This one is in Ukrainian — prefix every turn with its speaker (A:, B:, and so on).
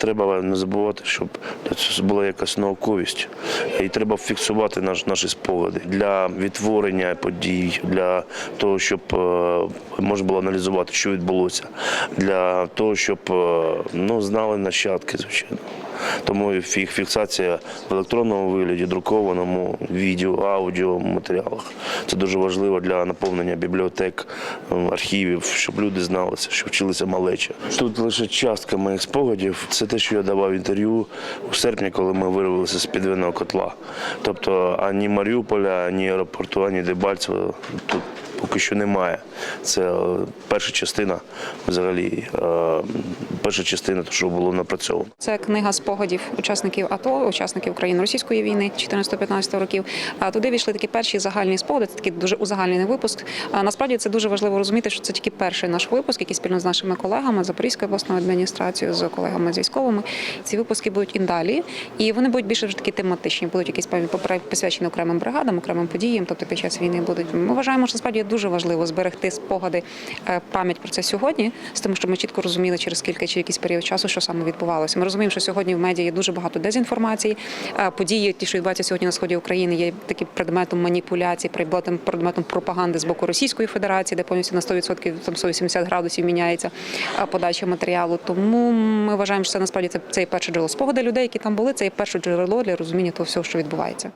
A: Треба не забувати, щоб це була якась науковість, і треба фіксувати наш, наші спогади для відтворення подій, для того, щоб е, можна було аналізувати, що відбулося, для того, щоб е, ну, знали нащадки, звичайно. Тому фі- фіксація в електронному вигляді, друкованому, відео, аудіо матеріалах. Це дуже важливо для наповнення бібліотек, е, архівів, щоб люди зналися, що вчилися малече. Тут лише частка моїх спогадів. Це те, що я давав інтерв'ю у серпні, коли ми вирвалися з підвинного котла. Тобто ані Маріуполя, ані аеропорту, ані Дебальцева тут поки що немає. Це е, перша частина, взагалі, е, перша частина, що було напрацьовано.
B: Це книга спогадів учасників АТО, учасників україно-російської війни 14-15 років. Туди війшли такі перші загальні спогади. Це такий дуже узагальнений випуск. Насправді це дуже важливо розуміти, що це тільки перший наш випуск, який спільно з нашими колегами Запорізькою обласною адміністрацією, з колегами з військовими. Ці випуски будуть і далі, і вони будуть більше вже такі тематичні, будуть якісь певні посвячені окремим бригадам, окремим подіям. Тобто під час війни будуть. Ми вважаємо, що насправді дуже важливо зберегти спогади, е, пам'ять про це сьогодні, з тим, щоб ми чітко розуміли через кілька чи якийсь період часу, що саме відбувалося. Ми розуміємо, що сьогодні в медіа є дуже багато дезінформації. Е, Події, ті, що відбуваються сьогодні на сході України, є таким предметом маніпуляцій, предметом пропаганди з боку Російської Федерації, де повністю на 100% там 180 градусів міняється е, подача матеріалу. Тому ми вважаємо, що це насправді це, це перше джерело спогади людей, які там були. Це і перше джерело для розуміння того всього, що відбувається.